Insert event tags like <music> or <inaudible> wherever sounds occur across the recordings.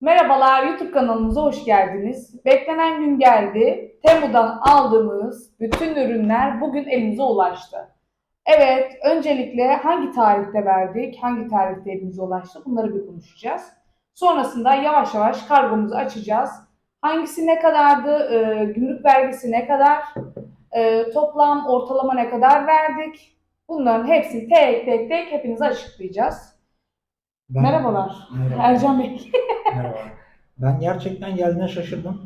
Merhabalar YouTube kanalımıza hoş geldiniz. Beklenen gün geldi. Temu'dan aldığımız bütün ürünler bugün elimize ulaştı. Evet, öncelikle hangi tarihte verdik, hangi tarihte elimize ulaştı bunları bir konuşacağız. Sonrasında yavaş yavaş kargomuzu açacağız. Hangisi ne kadardı, e, gümrük vergisi ne kadar, e, toplam ortalama ne kadar verdik? Bunların hepsini tek tek tek hepinize açıklayacağız. Ben- Merhabalar. Merhaba. Ercan Bey. <laughs> Merhaba. Ben gerçekten geldiğine şaşırdım.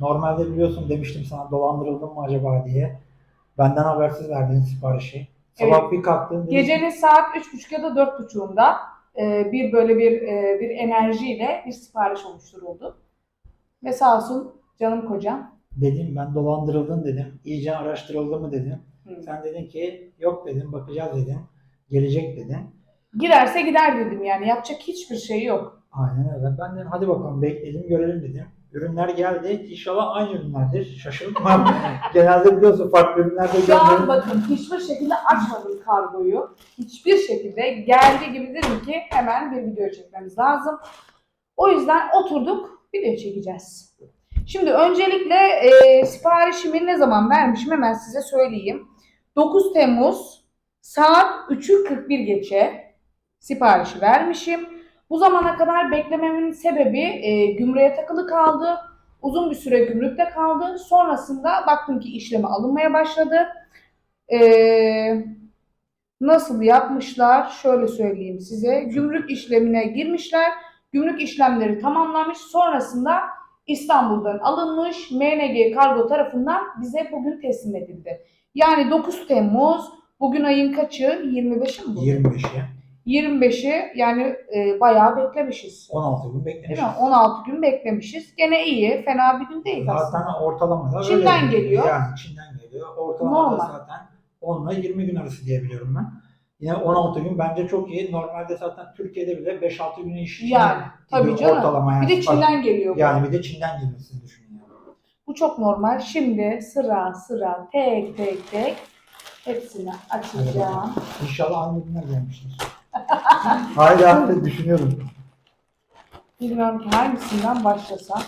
Normalde biliyorsun demiştim sana dolandırıldım mı acaba diye. Benden habersiz verdiğin siparişi. Sabah bir kalktım dedim, Gecenin saat üç buçuk ya da dört buçuğunda e, bir böyle bir e, bir enerjiyle bir sipariş oluşturuldu. Ve sağ olsun canım kocam. dedim ben dolandırıldım dedim. İyice araştırıldı mı dedim. Hı. Sen dedin ki yok dedim bakacağız dedin. Gelecek dedin. Girerse gider dedim yani yapacak hiçbir şey yok. Aynen öyle. Ben dedim hadi bakalım bekleyelim görelim dedim. Ürünler geldi. İnşallah aynı ürünlerdir. Şaşırtmam. <laughs> Genelde biliyorsun farklı ürünler de Şu an bakın hiçbir şekilde açmadım kargoyu. Hiçbir şekilde geldiği gibi dedim ki hemen bir video çekmemiz lazım. O yüzden oturduk video çekeceğiz. Şimdi öncelikle e, siparişimi ne zaman vermişim hemen size söyleyeyim. 9 Temmuz saat 3'ü 41 geçe siparişi vermişim. Bu zamana kadar beklememin sebebi e, gümrüğe takılı kaldı. Uzun bir süre gümrükte kaldı. Sonrasında baktım ki işleme alınmaya başladı. Ee, nasıl yapmışlar? Şöyle söyleyeyim size. Gümrük işlemine girmişler. Gümrük işlemleri tamamlamış. Sonrasında İstanbul'dan alınmış. MNG Kargo tarafından bize bugün teslim edildi. Yani 9 Temmuz bugün ayın kaçı? 25'i mi bu? 25'e. 25'i yani e, bayağı beklemişiz. 16 gün Değil beklemiş. mi? 16 gün beklemişiz. Gene iyi. Fena bir gün değil aslında. Zaten ortalamada Çin'den öyle. geliyor. Yani Çin'den geliyor. Ortalamada Normal. zaten 10 ile 20 gün arası diye biliyorum ben. Yine 16 gün bence çok iyi. Normalde zaten Türkiye'de bile 5-6 güne iş Yani, tabii canım. Ortalama yani. Bir de Çin'den geliyor bu. Yani bir de Çin'den gelmesini düşünün yani. Bu çok normal. Şimdi sıra sıra tek tek tek hepsini açacağım. İnşallah aynı günler gelmiştir. Hala düşünüyorum. Bilmiyorum ki hangisinden başlasam.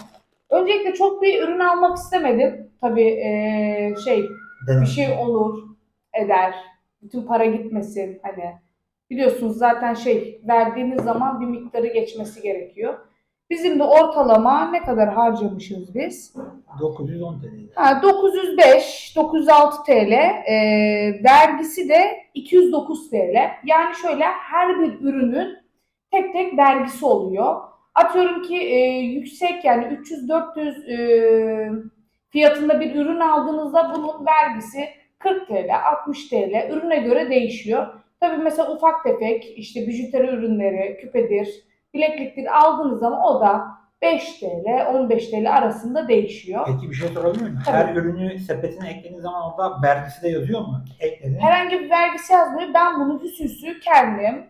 Öncelikle çok bir ürün almak istemedim. Tabii eee, şey Denemek. bir şey olur eder. Bütün para gitmesin hani. Biliyorsunuz zaten şey verdiğiniz zaman bir miktarı geçmesi gerekiyor. Bizim de ortalama ne kadar harcamışız biz? 910 TL. Ha, 905, 906 TL, e, vergisi de 209 TL. Yani şöyle her bir ürünün tek tek vergisi oluyor. Atıyorum ki e, yüksek yani 300-400 e, fiyatında bir ürün aldığınızda bunun vergisi 40 TL, 60 TL ürüne göre değişiyor. Tabii mesela ufak tefek işte bijuteri ürünleri, küpedir, bilekliktir aldığınız zaman o da 5 TL, 15 TL arasında değişiyor. Peki bir şey sorabilir miyim? Tabii. Her ürünü sepetine eklediğiniz zaman orada vergisi de yazıyor mu? Ekledin. Herhangi bir vergisi yazmıyor. Ben bunu hüs hüsü kendim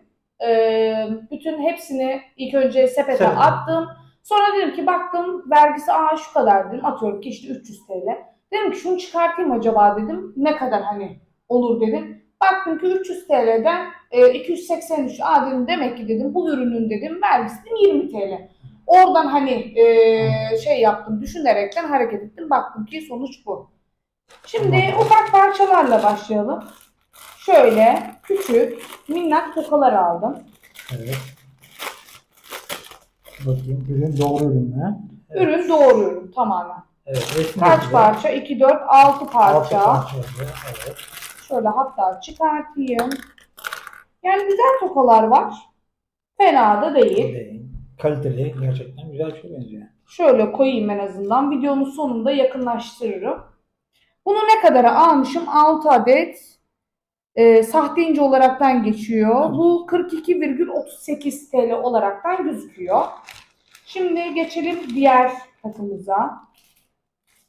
e, bütün hepsini ilk önce sepete Sepete. attım. Sonra dedim ki baktım vergisi aa şu kadar dedim. Atıyorum ki işte 300 TL. Dedim ki şunu çıkartayım acaba dedim. Ne kadar hani olur dedim. Baktım ki 300 TL'den e, 283 aa dedim demek ki dedim bu ürünün dedim vergisi dedim 20 TL. Oradan hani e, şey yaptım düşünerekten hareket ettim. Baktım ki sonuç bu. Şimdi ufak parçalarla başlayalım. Şöyle küçük minnak tokalar aldım. Evet. Bakayım ürün doğru ürün mü? Evet. Ürün doğru ürün tamamen. Evet. resmi Kaç parça? 2, 4, 6 Altı parça. parça yazıyor. Evet. Şöyle hatta çıkartayım. Yani güzel tokalar var. Fena da değil. Değil. Kaliteli. Gerçekten güzel bir şey benziyor. Şöyle koyayım en azından. Videonun sonunda yakınlaştırırım. Bunu ne kadara almışım? 6 adet e, sahte ince olaraktan geçiyor. Bu 42,38 TL olaraktan gözüküyor. Şimdi geçelim diğer takımıza.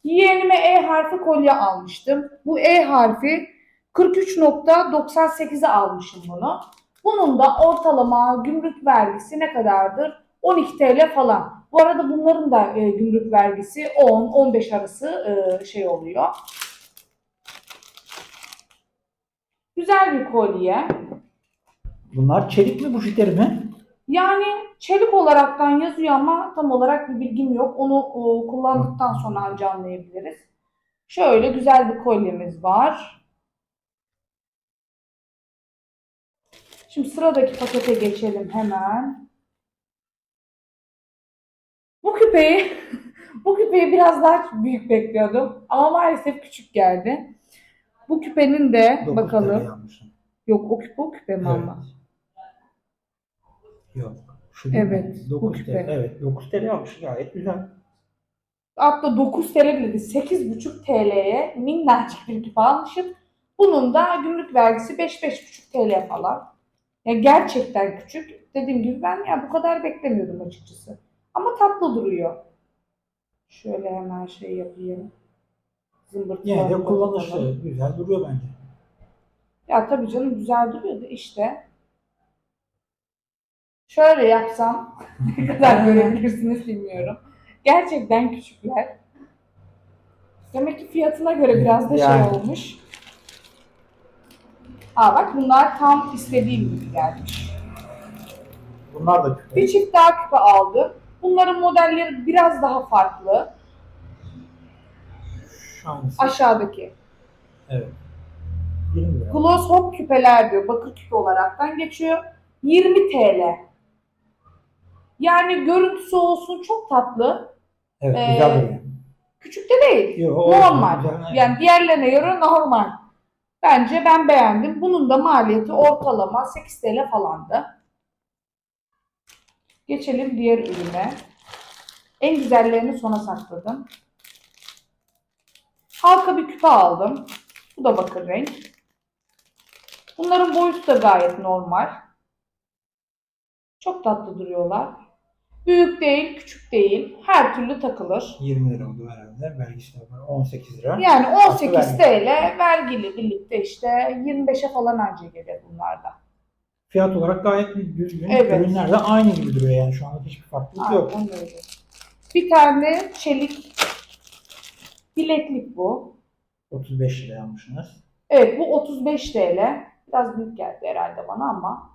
Yeğenime E harfi kolye almıştım. Bu E harfi 43.98'e almışım bunu. Bunun da ortalama gümrük vergisi ne kadardır? 12 TL falan. Bu arada bunların da e, gümrük vergisi 10-15 arası e, şey oluyor. Güzel bir kolye. Bunlar çelik mi bu şiteri mi? Yani çelik olaraktan yazıyor ama tam olarak bir bilgim yok. Onu e, kullandıktan sonra anca anlayabiliriz. Şöyle güzel bir kolyemiz var. Şimdi sıradaki pakete geçelim hemen. Bu küpeyi <laughs> bu küpeyi biraz daha büyük bekliyordum ama maalesef küçük geldi. Bu küpenin de Dokuz bakalım. Yok o küpe o küpe mi ama? Yok. Şu? Evet, bu 9 küpe. TL. Evet 9 TL yapmış gayet güzel. Hatta 9 TL bile değil, 8,5 TL'ye minnacık bir küpe almışım. Bunun da gümrük vergisi 5-5,5 TL falan. Ya gerçekten küçük. Dediğim gibi ben ya bu kadar beklemiyordum açıkçası. Ama tatlı duruyor. Şöyle hemen şey yapayım. Zımbırtılar Yine de kullanışlı. Güzel duruyor bence. Ya tabii canım güzel duruyordu işte. Şöyle yapsam <laughs> ne kadar görebilirsiniz bilmiyorum. Gerçekten küçükler. Demek ki fiyatına göre biraz da Yani. şey olmuş. Aa bak bunlar tam istediğim gibi gelmiş. Bunlar da küpe. Bir çift daha küpe aldım. Bunların modelleri biraz daha farklı. Hangisi? Aşağıdaki. Evet. 20 lira. Gloss Hop küpeler diyor. Bakır küpe olaraktan geçiyor. 20 TL. Yani görüntüsü olsun çok tatlı. Evet Ee, güzel duruyor. Küçük de değil. Yo, normal. evet. Yani diğerlerine göre normal. Bence ben beğendim. Bunun da maliyeti ortalama 8 TL falandı. Geçelim diğer ürüne. En güzellerini sona sakladım. Halka bir küpe aldım. Bu da bakır renk. Bunların boyutu da gayet normal. Çok tatlı duruyorlar. Büyük değil, küçük değil. Her türlü takılır. 20 lira oldu herhalde. Vergisi de var. 18 lira. Yani Artı 18 vergi. TL vergili birlikte işte 25'e falan anca gelir bunlarda. Fiyat olarak gayet bir düzgün. Evet. Ürünler de aynı gibi duruyor yani. Şu anda hiçbir farklılık yok. Aynen öyle. Bir tane çelik bileklik bu. 35 lira yapmışsınız. Evet bu 35 TL. Biraz büyük geldi herhalde bana ama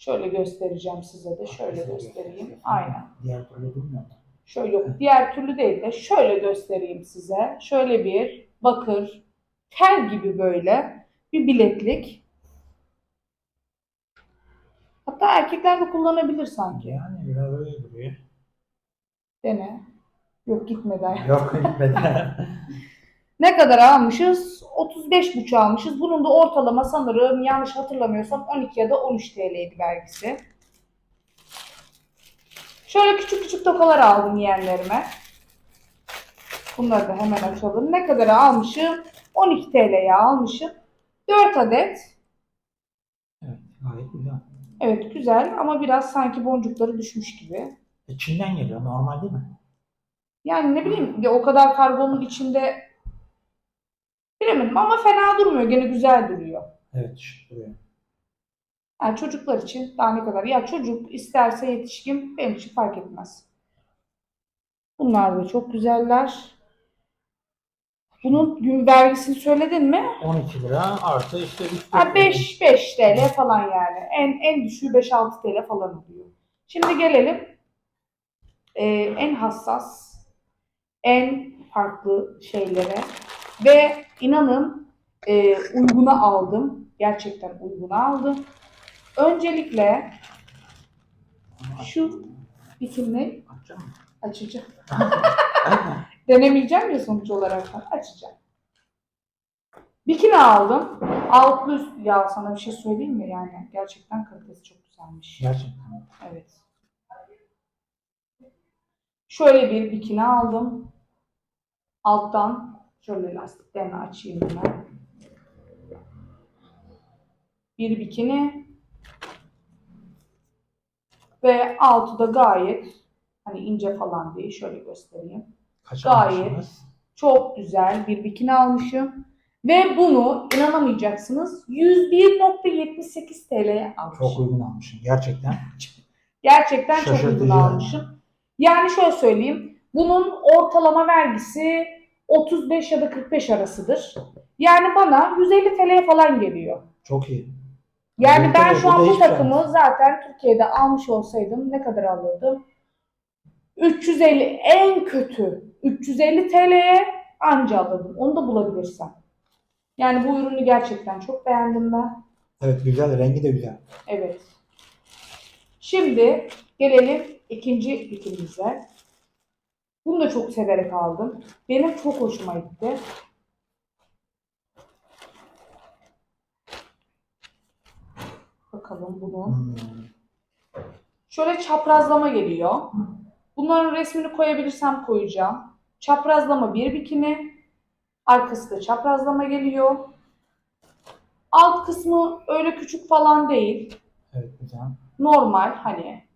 şöyle göstereceğim size de. Şöyle göstereyim. Aynen. Diğer türlü durmuyor. Şöyle yok. Diğer türlü değil de şöyle göstereyim size. Şöyle bir bakır tel gibi böyle bir bileklik. Hatta erkekler de kullanabilir sanki. Yani biraz öyle duruyor. Dene. Yok gitmeden. Yok gitmedi. <laughs> Ne kadar almışız? 35,5 almışız. Bunun da ortalama sanırım yanlış hatırlamıyorsam 12 ya da 13 TL'ydi vergisi. Şöyle küçük küçük tokalar aldım yeğenlerime. Bunları da hemen açalım. Ne kadar almışım? 12 TL'ye almışım. 4 adet. evet gayet güzel. Evet güzel ama biraz sanki boncukları düşmüş gibi. E, Çin'den geliyor normal değil mi? Yani ne bileyim ya o kadar kargonun içinde bilemedim ama fena durmuyor. Gene güzel duruyor. Evet şık duruyor. Yani çocuklar için daha ne kadar? Ya çocuk isterse yetişkin benim için fark etmez. Bunlar da çok güzeller. Bunun gün vergisini söyledin mi? 12 lira artı işte 3 Ha 5 5 TL falan yani. En en düşüğü 5-6 TL falan oluyor. Şimdi gelelim e, en hassas, en farklı şeylere ve inanın e, uyguna aldım. Gerçekten uyguna aldım. Öncelikle şu bitimini Açacağım. açacağım. <laughs> Denemeyeceğim ya sonuç olarak açacağım. Bikini aldım. Altlı üst ya sana bir şey söyleyeyim mi yani gerçekten kalitesi çok güzelmiş. Gerçekten. Evet. Şöyle bir bikini aldım. Alttan şöyle lastiklerini açayım hemen. Bir bikini ve altı da gayet hani ince falan değil şöyle göstereyim. Kaç Gayet. almışsınız? Çok güzel bir bikini almışım. Ve bunu inanamayacaksınız 101.78 TL'ye almışım. Çok uygun almışsın gerçekten. <laughs> Gerçekten çok uygun almışım. Yani şöyle söyleyeyim. Bunun ortalama vergisi 35 ya da 45 arasıdır. Yani bana 150 TL'ye falan geliyor. Çok iyi. Yani Yok, ben şu an bu şey takımı olmaz. zaten Türkiye'de almış olsaydım ne kadar alırdım? 350 en kötü 350 TL'ye anca alırdım. Onu da bulabilirsem. Yani bu ürünü gerçekten çok beğendim ben. Evet güzel. Rengi de güzel. Evet. Şimdi gelelim ikinci bikinimize. Bunu da çok severek aldım. Benim çok hoşuma gitti. Bakalım bunun. Hmm. Şöyle çaprazlama geliyor. Bunların resmini koyabilirsem koyacağım. Çaprazlama bir bikini. Arkası da çaprazlama geliyor. Alt kısmı öyle küçük falan değil. Evet güzel. Normal hani.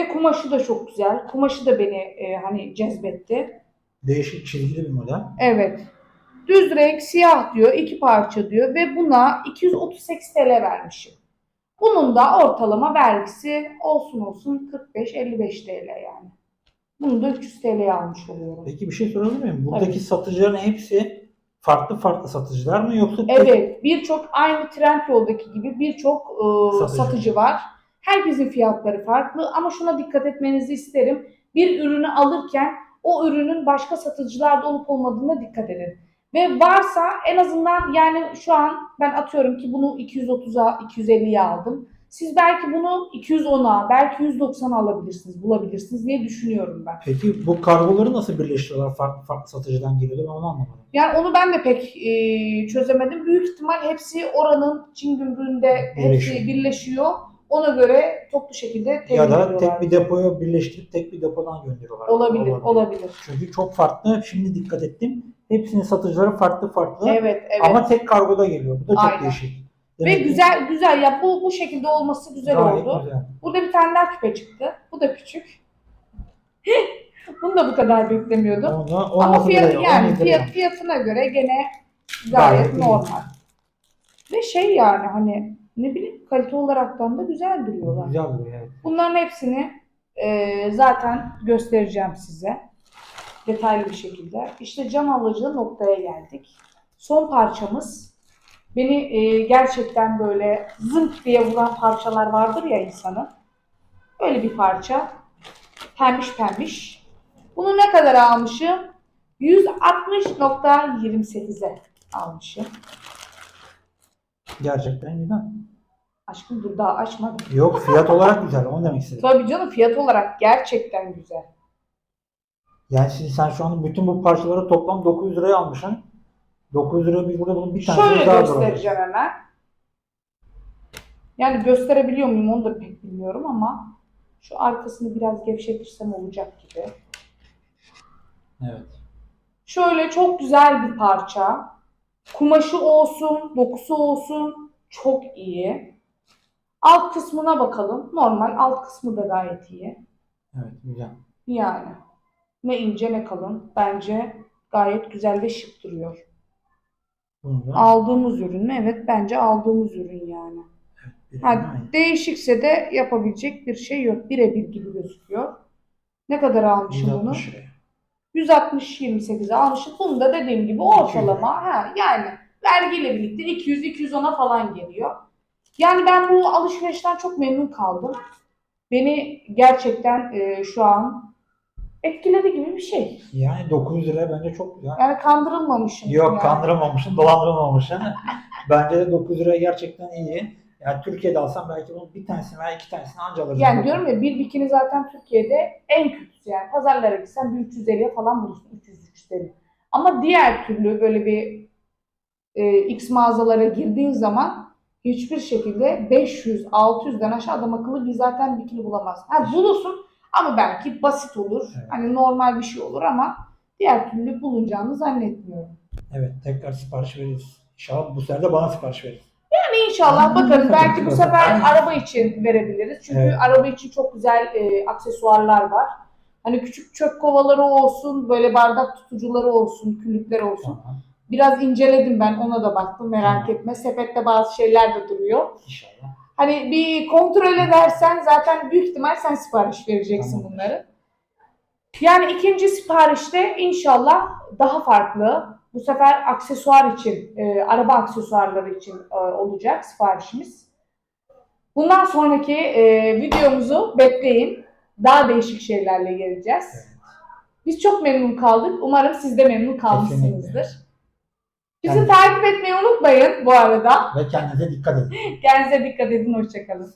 Ve kumaşı da çok güzel. Kumaşı da beni e, hani cezbetti. Değişik çizgili bir model. Evet. Düz renk siyah diyor. iki parça diyor. Ve buna 238 TL vermişim. Bunun da ortalama vergisi olsun olsun 45-55 TL yani. Bunu da 300 TL'ye almış oluyorum. Peki bir şey sorabilir miyim? Buradaki Evet. satıcıların hepsi farklı farklı satıcılar mı yoksa tek- Evet, birçok aynı Trendyol'daki gibi birçok e, Satıcı. satıcı. var. Herkesin fiyatları farklı ama şuna dikkat etmenizi isterim. Bir ürünü alırken o ürünün başka satıcılarda olup olmadığına dikkat edin. Ve varsa en azından yani şu an ben atıyorum ki bunu 230'a 250'ye aldım. Siz belki bunu 210'a belki 190'a alabilirsiniz, bulabilirsiniz diye düşünüyorum ben. Peki bu kargoları nasıl birleştiriyorlar? Farklı farklı satıcıdan geliyordu ben onu anlamadım. Yani onu ben de pek e, çözemedim. Büyük ihtimal hepsi oranın Çin gümrüğünde hepsi Birleşiyor. Ona göre toplu şekilde temin Ya da tek bir depoya birleştirip tek bir depodan gönderiyorlar. Olabilir, olabilir. Çünkü çok farklı. Şimdi dikkat ettim. Hepsinin satıcıları farklı farklı. Evet, evet. Ama tek kargoda geliyor. Bu da çok Aynen. değişik. Ve Demek ki güzel güzel ya bu bu şekilde olması güzel gayet oldu. güzel. Burada bir tane daha küpe çıktı. Bu da küçük. <laughs> Bunu da bu kadar beklemiyordum. Onu, Ama fiyat yani 17 liraya. fiyat fiyatına göre gene gayet, Gayet iyi. normal. Ve şey yani hani ne bileyim kalite olaraktan da güzel duruyorlar. Güzel duruyor evet. Bunların hepsini e, zaten göstereceğim size detaylı bir şekilde. İşte can alıcı noktaya geldik. Son parçamız beni e, gerçekten böyle zınk diye vuran parçalar vardır ya insanın. Öyle bir parça. Pembiş pembiş. Bunu ne kadar almışım? 160.28'e almışım. Gerçekten güzel. Aşkım dur daha açmadım. Yok fiyat olarak güzel. Onu demek istedim. Tabii canım fiyat olarak gerçekten güzel. Yani şimdi sen şu an bütün bu parçaları toplam 900 liraya almışsın. 900 liraya biz burada bunun bir tanesini Şöyle daha göstereceğim hemen. Yani gösterebiliyor muyum onu da pek bilmiyorum ama şu arkasını biraz gevşetirsem olacak gibi. Evet. Şöyle çok güzel bir parça. Kumaşı olsun, dokusu olsun çok iyi. Alt kısmına bakalım. Normal alt kısmı da gayet iyi. Evet güzel. Yani ne ince ne kalın. Bence gayet güzel ve şık duruyor. Bunu da Aldığımız ürün mü? Evet bence aldığımız ürün yani. bir- Ha, aynı. değişikse de yapabilecek bir şey yok. Birebir gibi gözüküyor. Ne kadar almışım bunu? 160 liraya. 160-28'e almışım. Bunu da dediğim gibi ortalama ha, yani vergiyle birlikte 200-210'a falan geliyor. Yani ben bu alışverişten çok memnun kaldım. Beni gerçekten e, şu an etkiledi gibi bir şey. Yani 900 liraya bence çok güzel. Yani kandırılmamışım. Yok yani. kandıramamışsın, dolandıramamışsın. bence de 900 lira gerçekten iyi. Yani Türkiye'de alsam belki bunun bir tanesini veya iki tanesini anca alırım. Yani diyorum ya bir bikini zaten Türkiye'de en kötüsü yani. Pazarlara gitsen bir 350'ye falan bulursun. 300-350. Ama diğer türlü böyle bir e, X mağazalara girdiğin zaman hiçbir şekilde 500-600'den aşağı adam akıllı bir zaten bikini bulamazsın. Ha bulursun ama belki basit olur. Evet. Hani normal bir şey olur ama diğer türlü bulunacağını zannetmiyorum. Evet tekrar sipariş veririz. İnşallah bu sefer de bana sipariş verir. Yani inşallah bakalım belki bu sefer araba için verebiliriz. Çünkü Evet. araba için çok güzel e, aksesuarlar var. Hani küçük çöp kovaları olsun, böyle bardak tutucuları olsun, küllükler olsun. Tamam. Biraz inceledim ben, ona da baktım merak Tamam. etme. Sepette bazı şeyler de duruyor. İnşallah. Hani bir kontrol edersen zaten büyük ihtimal sen sipariş vereceksin Tamam. bunları. Yani ikinci siparişte inşallah daha farklı. Bu sefer aksesuar için, e, araba aksesuarları için e, olacak siparişimiz. Bundan sonraki e, videomuzu bekleyin. Daha değişik şeylerle geleceğiz. Biz çok memnun kaldık. Umarım siz de memnun kalmışsınızdır. Bizi takip etmeyi unutmayın bu arada. Ve kendinize dikkat edin. <laughs> Kendinize dikkat edin. Hoşçakalın.